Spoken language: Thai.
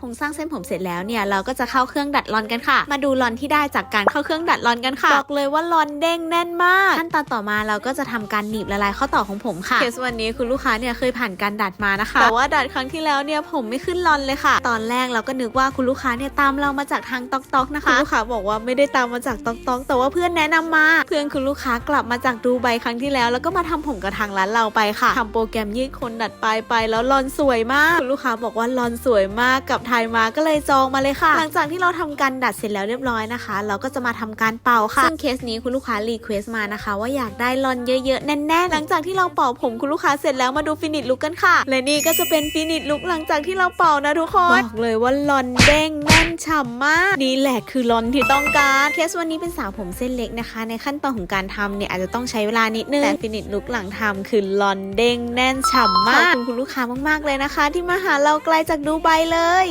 โครงสร้างเส้นผมเสร็จแล้วเนี่ยเราก็จะเข้าเครื่องดัดรอนกันค่ะ มาดูรอนที่ได้จากการเข้าเครื่องดัดรอนกันค่ะบอกเลยว่ารอนเด้งแน่นมากขั้นตอนต่อมาเราก็จะทำการหนีบละลายข้อต่อของผมค่ะเคสวันนี้คุณลูกค้าเนี่ยเคยผ่านการดัดมานะคะ แต่ว่าดัดครั้งที่แล้วเนี่ยผมไม่ขึ้นรอนเลยค่ะ ตอนแรกเราก็นึกว่าคุณลูกค้าเนี่ยตามเรามาจากทางตอกตอกนะคะคุณลูกค้าบอกว่าไม่ได้ตามมาจากตอกตอกแต่ว่าเพื่อนแนะนำมาเพื่อนคุณลูกค้ากลับมาจากดูไบครั้งที่แล้ว แล้วก็มาทำผมกับทางร้านเราไปค่ะทำโปรแกรมยืดคนดัดปลายไป แล้วรอนสวยมากคุณลูกค้าบอกว่ารอนสวยมากกับไทยมาก็เลยจองมาเลยค่ะ หลังจากที่เราทำการดัดเสร็จแล้วเรียบร้อยนะคะ เราก็จะมาทำการเป่าค่ะซึ่งเคสนี้คุณลูกค้ารีเควสมานะคะ ว่าอยากได้ลอนเยอะๆแน่นๆ หลังจากที่เราเป่าผมคุณลูกค้าเสร็จแล้วมาดูฟินิชลุกกันค่ะ และนี่ก็จะเป็นฟินิชลุกหลังจากที่เราเป่านะทุกคนบอกเลยว่าลอนเด้ง ฉ่ำมากนี่แหละคือลอนที่ต้องการเคสวันนี้เป็นสาวผมเส้นเล็กนะคะ ในขั้นตอนของการทำเนี่ยอาจจะต้องใช้เวลานิดนึงแต่ฟินิชลุกหลังทำคือลอนเด้งแน่นฉ่ำมากขอบคุณคุณลูกค้ามากๆเลยนะคะ ที่มาหาเราไกลจากดูไบเลย